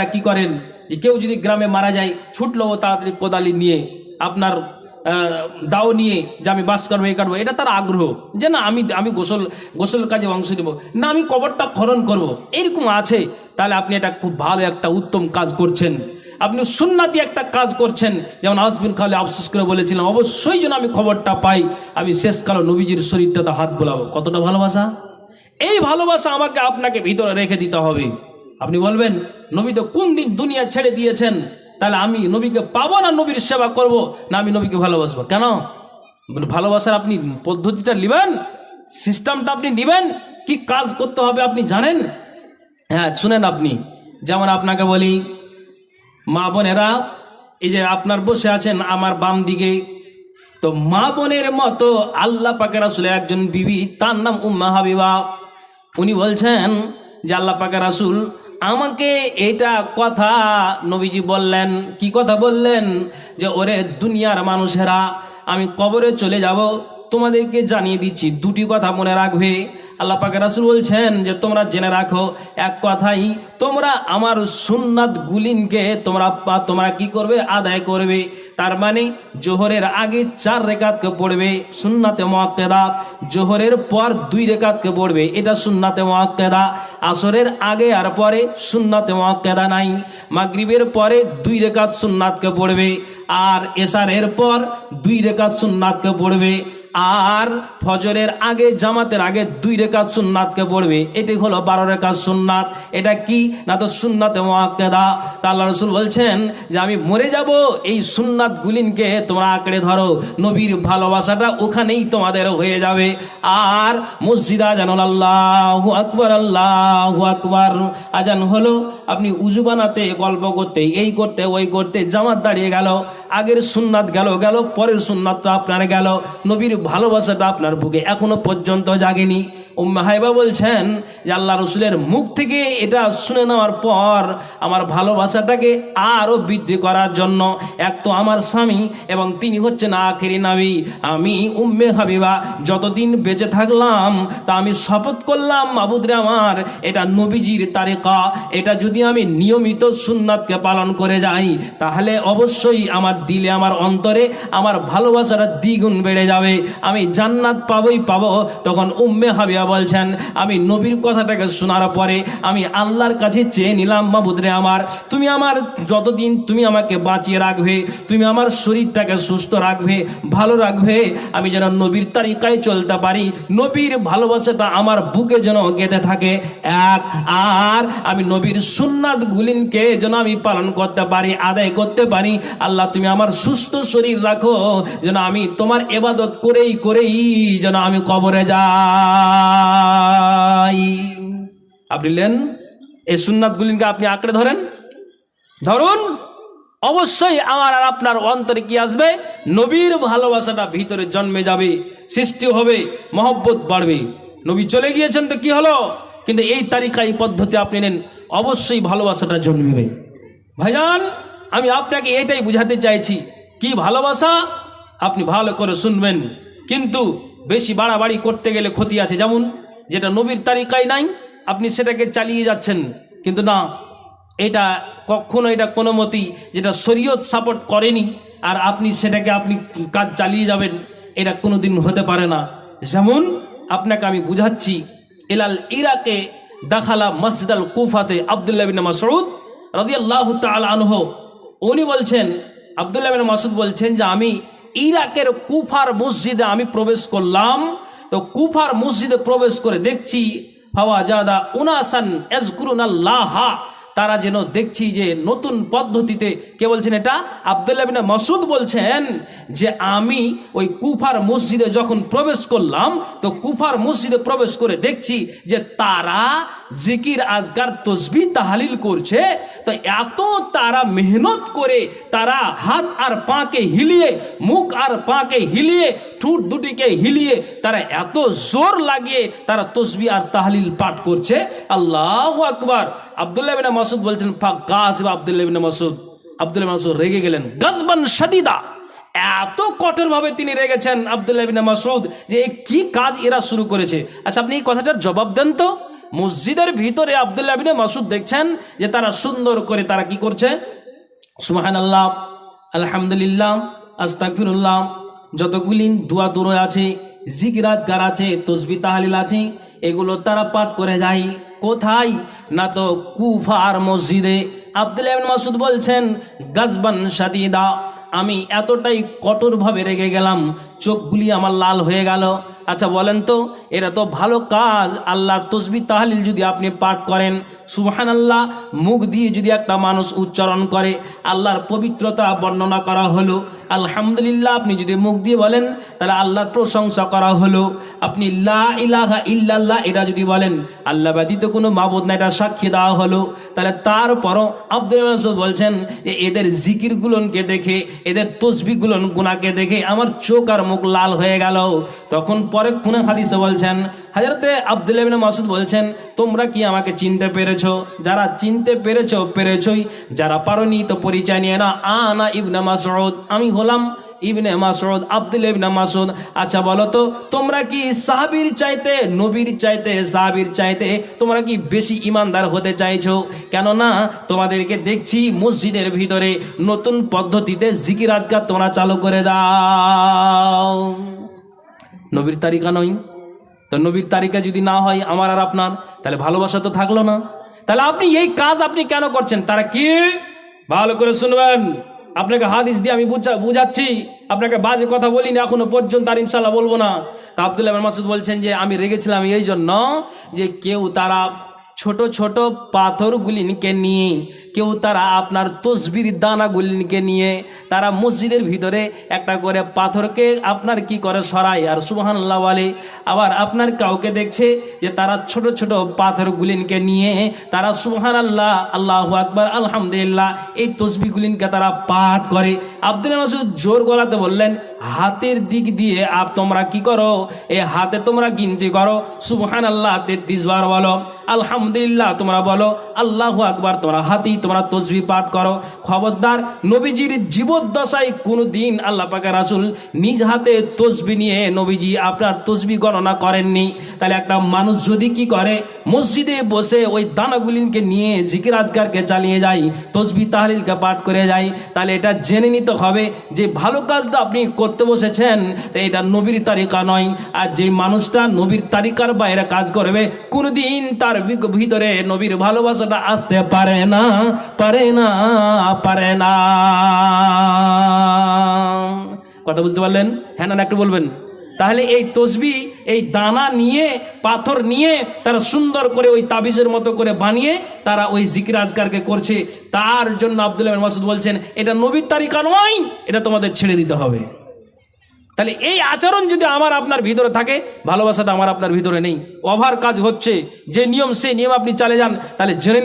ভাইয়েরা কি করেন? কেউ যদি গ্রামে মারা যায়, ছুটলো ও তাড়াতাড়ি কোদালি নিয়ে, আপনার দাও নিয়ে যে আমি বাস কাটবো, এ কাটবো, এটা তার আগ্রহ। যে না, আমি আমি গোসল গোসল কাজে অংশ নেব। না, আমি কবরটা খনন করব। এরকম আছে। তাহলে আপনি এটা খুব ভালো একটা উত্তম কাজ করছেন। আপনি সুন্নাতি একটা কাজ করছেন। যেমন আসবিন খালে আফসোস করে বলেছিলাম, অবশ্যই যেন আমি খবরটা পাই, আমি শেষকালে নবীজির শরীরটাতে হাত বোলাবো। কতটা ভালোবাসা? এই ভালোবাসা আমাকে আপনাকে ভিতরে রেখে দিতে হবে। আপনি বলবেন, নবী তো কোন দিন দুনিয়া ছেড়ে দিয়েছেন? তাহলে আমি নবীকে পাবো না নবীর সেবা করব? না, আমি নবীকে ভালোবাসবো। কেন? ভালোবাসার আপনি পদ্ধতিটা নেবেন? সিস্টেমটা আপনি নেবেন? কি কাজ করতে হবে আপনি জানেন? হ্যাঁ শুনেন আপনি। যেমন আপনাকে বলি, মা বোনেরা, এই যে আপনার বসে আছেন আমার বাম দিকে, তো মা বোনের মতো আল্লাহ পাকের আসলে একজন বিবি, তার নাম উম্মা হাবিবা। উনি বলছেন যে আল্লাহ পাকের রাসুল আমাকে এটা কথা নবীজি বললেন, কি কথা বললেন? যে ওরে দুনিয়ার মানুষেরা, আমি কবরে চলে যাব তোমাদেরকে জানিয়ে দিচ্ছি, দুটি কথা মনে রাখবে। আল্লাহ পাকে রাসুল বলছেন যে, তোমরা জেনে রাখো, এক কথাই, তোমরা আমার সুন্নাত গুলিনকে তোমরা তোমরা কি করবে? আদায় করবে। তার মানে জোহরের আগে চার রেখাতকে পড়বে সুন্নাতে মোয়াক্কেদা, জোহরের পর দুই রেখাতকে পড়বে, এটা সুন্নাতে মোয়াক্কেদা। আসরের আগে আর পরে সুন্নাতে মোয়াক্কেদা নাই। মাগরিবের পরে দুই রেখাত সুন্নাতকে পড়বে, আর এশারের পর দুই রেখাত সুন্নাতকে পড়বে। আর ফজরের আগে, জামাতের আগে দুই রেখাত সুন্নাতকে পড়বে। এটি হলো বারো রেখাত সুন্নাত। এটা কি? না তো সুন্নাতে আল্লাহ রসুল বলছেন যে, আমি মরে যাব, এই সুন্নাত গুলিনকে তোমরা আঁকড়ে ধরো। নবীর ভালোবাসাটা ওখানেই তোমাদের হয়ে যাবে। আর মসজিদা আজান আল্লাহ আকবর আল্লাহ আকবর। আজান হলো, আপনি উজু বানাতে, গল্প করতে, এই করতে, ওই করতে, জামাত দাঁড়িয়ে গেল। আগের সুন্নাত গেল গেল, পরের সুন্নাত তো আপনার গেল। নবীর ভালোবাসাটা আপনার বুকে এখনও পর্যন্ত জাগেনি। উম্মা হাইবা বলছেন যে আল্লাহ রসুলের মুখ থেকে এটা শুনে নেওয়ার পর আমার ভালোবাসাটাকে আরও বৃদ্ধি করার জন্য এক তো আমার স্বামী এবং তিনি হচ্ছেন আখেরি নাবি। আমি উম্মে হাবিবা যতদিন বেঁচে থাকলাম তা আমি শপথ করলাম, মাবুদরে আমার, এটা নবীজির তারেকা। এটা যদি আমি নিয়মিত সুন্নাতকে পালন করে যাই, তাহলে অবশ্যই আমার দিলে, আমার অন্তরে আমার ভালোবাসাটা দ্বিগুণ বেড়ে যাবে। আমি জান্নাত পাবই, পাবো। তখন উম্মে হাবিয়া বলছেন, আমি নবীর কথাটাকে শোনার পরে আমি আল্লাহর কাছে চেয়ে নিলাম, মাবুদরে আমার। তুমি আমার যতদিন তুমি আমাকে বাঁচিয়ে রাখবে, তুমি আমার শরীরটাকে সুস্থ রাখবে, ভালো রাখবে, আমি যেন নবীর তালিকায় চলতে পারি। নবীর ভালোবাসাটা আমার বুকে যেন গেঁথে থাকে। এক, আর আমি নবীর সুন্নাত গুলিনকে যেন আমি পালন করতে পারি, আদায় করতে পারি। আল্লাহ, তুমি আমার সুস্থ শরীর রাখো। যেন আমি তোমার এবাদত করেই করেই যেন আমি কবরে যাই। আপনি লেন এই সুন্নাত গুলিনকে আপনি আঁকড়ে ধরেন? ধরুন, অবশ্যই আমার আর আপনার অন্তরে কি আসবে? নবীর ভালোবাসাটা ভিতরে জন্মে যাবে, সৃষ্টি হবে, মহব্বত বাড়বে। নবী চলে গিয়েছেন তো কি হলো? কিন্তু এই তালিকা এই পদ্ধতি আপনি নেন, অবশ্যই ভালোবাসাটা জন্মবে। ভাইজান, আমি আপনাকে এটাই বুঝাতে চাইছি, কি ভালোবাসা? আপনি ভালো করে শুনবেন। কিন্তু বেশি বাড়াবাড়ি করতে গেলে ক্ষতি আছে। যেমন, যেটা নবীর তালিকায় নাই, আপনি সেটাকে চালিয়ে যাচ্ছেন। কিন্তু না, এটা কখনো, এটা কোনো মতেই যেটা শরীয়ত সাপোর্ট করেনি, আর আপনি সেটাকে, আপনি কাজ চালিয়ে যাবেন, এটা কোনো দিন হতে পারে না। যেমন, আপনাকে আমি বুঝাচ্ছি এলাল ইরাকে দাখালা মসজিদ আল কুফাতে আবদুল্লাহ বিন মাসউদ রাদিয়াল্লাহু তাআলা আনহু, উনি বলছেন, আবদুল্লাহ বিন মাসউদ বলছেন যে আমি ইরাকের কুফার মসজিদে আমি প্রবেশ করলাম। তো কুফার মসজিদে প্রবেশ করে দেখছি ফাওয়া জাদা উনাসান এজকুরুন আল্লাহ তারা যেন দেখছি যে নতুন পদ্ধতিতে কে বলছেন এটা? আবদুল্লাহ মাসুদ বলছেন যে আমি ওই কুফার মসজিদে যখন প্রবেশ করলাম, তো কুফার মসজিদে প্রবেশ করে দেখছি যে তারা জিকির, আজগার তসবি তাহালিল করছে। তো এত তারা মেহনত করে তারা হাত আর পাকে হিলিয়ে, মুখ আর পাকে হিলিয়ে, ঠুট দুটিকে হিলিয়ে তারা এত জোর লাগিয়ে তারা তসবি আর তাহালিল পাঠ করছে। আল্লাহ আকবার। আবদুল্লাহ মাসুদ বলছেন ফাক্কাস আবদুল্লাহ বিন মাসুদ। আবদুল্লাহ মাসুদ রেগে গেলেন। গজবান শাদিদা। এত কঠোরভাবে তিনি রেগেছেন আবদুল্লাহ বিন মাসুদ যে কি কাজ এরা শুরু করেছে। আচ্ছা আপনি এই কথাটার জবাব দেন তো। মসজিদের ভিতরে আবদুল্লাহ বিন মাসুদ দেখছেন যে তারা সুন্দর করে তারা কি করছে? সুমাহান আল্লাহ আলহামদুলিল্লাহ আস্তাকফিরুল্লাহ যতগুলি দোয়া দূর আছে জিগরাজগার আছে, তসবি তাহালিল আছে, এগুলো তারা পাঠ করে যায়। কোথায়? না তো কুফার মসজিদে। আব্দুল মাসুদ বলছেন, গাজবান সাদিদা আমি এতটাই কঠোরভাবে রেগে গেলাম চোখগুলি আমার লাল হয়ে গেল। আচ্ছা বলেন তো, এটা তো ভালো কাজ, আল্লাহর তসবি তাহলিল যদি আপনি পাঠ করেন। সুবহান আল্লাহ মুখ দিয়ে যদি একটা মানুষ উচ্চারণ করে, আল্লাহর পবিত্রতা বর্ণনা করা হলো। আলহামদুলিল্লাহ, আপনি যদি মুখ দিয়ে বলেন, তাহলে আল্লাহর প্রশংসা করা হলো। আপনি লা ইলাহা ইল্লাল্লাহ, এটা যদি বলেন, আল্লাহ ব্যতীত কোনো মাবুদ না এটা সাক্ষী দেওয়া হলো। তাহলে তারপরও আব্দুল মাসুদ বলছেন যে, এদের জিকিরগুলোনকে দেখে, এদের তসবিগুলোন গুনাকে দেখে আমার চোখ আর মুখ লাল হয়ে গেল। তখন পরে খুনে হাদিসে বলছেন, হাজরতে আব্দুল ইবনে মাসুদ বলছেন, তোমরা কি আমাকে চিনতে পেরেছ? যারা চিনতে পেরেছ, পেরেছই। যারা পারনি তো পরিচয় নিয়ে না আনা ইবনে মাসুদ আমি হলাম ইবনে মাসউদ আব্দুল ইবনে মাসুদ আচ্ছা বলো তো, তোমরা কি সাহাবীর চাইতে, নবীর চাইতে, সাহাবীর চাইতে তোমরা কি বেশি ইমানদার হতে চাইছো? কেননা, তোমাদেরকে দেখছি মসজিদের ভিতরে নতুন পদ্ধতিতে জিকির আজকার তোমরা চালু করে দাও। নবীর তারিকা নয়। তো নবীর তারিকা যদি না হয়, আমার আর আপনার, তাহলে ভালোবাসা তো থাকল না। তাহলে আপনি এই কাজ আপনি কেন করছেন? তারা কি? ভালো করে শুনবেন। আপনাকে হাদিস দিয়ে আমি বুঝা বুঝাচ্ছি। আপনাকে বাজে কথা বলিনি, এখনও পর্যন্ত আর ইনশাল্লাহ বলব না। তা আবদুল্লাহ মাসুদ বলছেন যে, আমি রেগেছিলাম এই জন্য যে, কেউ তারা ছোট ছোট পাথরগুলিকে নিয়ে, কেউ তারা আপনার তসবির দানাগুলিকে নিয়ে, তারা মসজিদের ভিতরে একটা করে পাথরকে আপনার কি করে সরায়? আর সুবহানাল্লাহ বলে, আবার আপনার কাউকে দেখছে যে তারা ছোট ছোট পাথরগুলিনকে নিয়ে, তারা সুবহানাল্লাহ, আল্লাহ আকবার, আলহামদুলিল্লাহ, এই তসবিগুলিনকে তারা পাঠ করে। আব্দুল মাসুদ জোর গলাতে বললেন, হাতের দিক দিয়ে আপ তোমরা কি করো? এই হাতে তোমরা গিনতি করো। সুবহান আল্লাহ তেত্রিশ বার বলো। আলহামদুলিল্লাহ, তোমরা বলো, আল্লাহ আকবার, তোমরা হাতি, তোমরা তসবি পাঠ করো। খবরদার, নবীজির জীবদ্দশায় কোনো দিন আল্লাহ পাকে রাসুল নিজ হাতে তসবি নিয়ে নবীজি আপনার তসবি গণনা করেননি। তাহলে একটা মানুষ যদি কি করে, মসজিদে বসে ওই দানাগুলিকে নিয়ে জিকির আজগারকে চালিয়ে যায়, তসবি তাহলিলকে পাঠ করে যায়, তাহলে এটা জেনে নিতে হবে যে ভালো কাজটা আপনি করতে বসেছেন, তো এটা নবীর তারিকা নয়। আর যে মানুষটা নবীর তারিকার বাইরে কাজ করবে, কোনোদিন তার ভিতরে নবীর ভালোবাসাটা আসতে পারে না পারে না পারে না। কথা বুঝতে পারলেন? হ্যাঁ না একটু বলবেন। তাহলে এই তসবি, এই দানা নিয়ে, পাথর নিয়ে, তারা সুন্দর করে ওই তাবিজের মতো করে বানিয়ে, তারা ওই জিকির আজকারকে করছে। তার জন্য আব্দুল্লাহ মাসুদ বলছেন, এটা নবীর তারিকা নয়, এটা তোমাদের ছেড়ে দিতে হবে। তাহলে এই আচরণ যদি আমার আপনার ভিতরে থাকে, ভালোবাসাটা আমার আপনার ভিতরে নেই। ওভার কাজ হচ্ছে, যে নিয়ম সেই নিয়ম আপনি চালে যান, তাহলে জেনে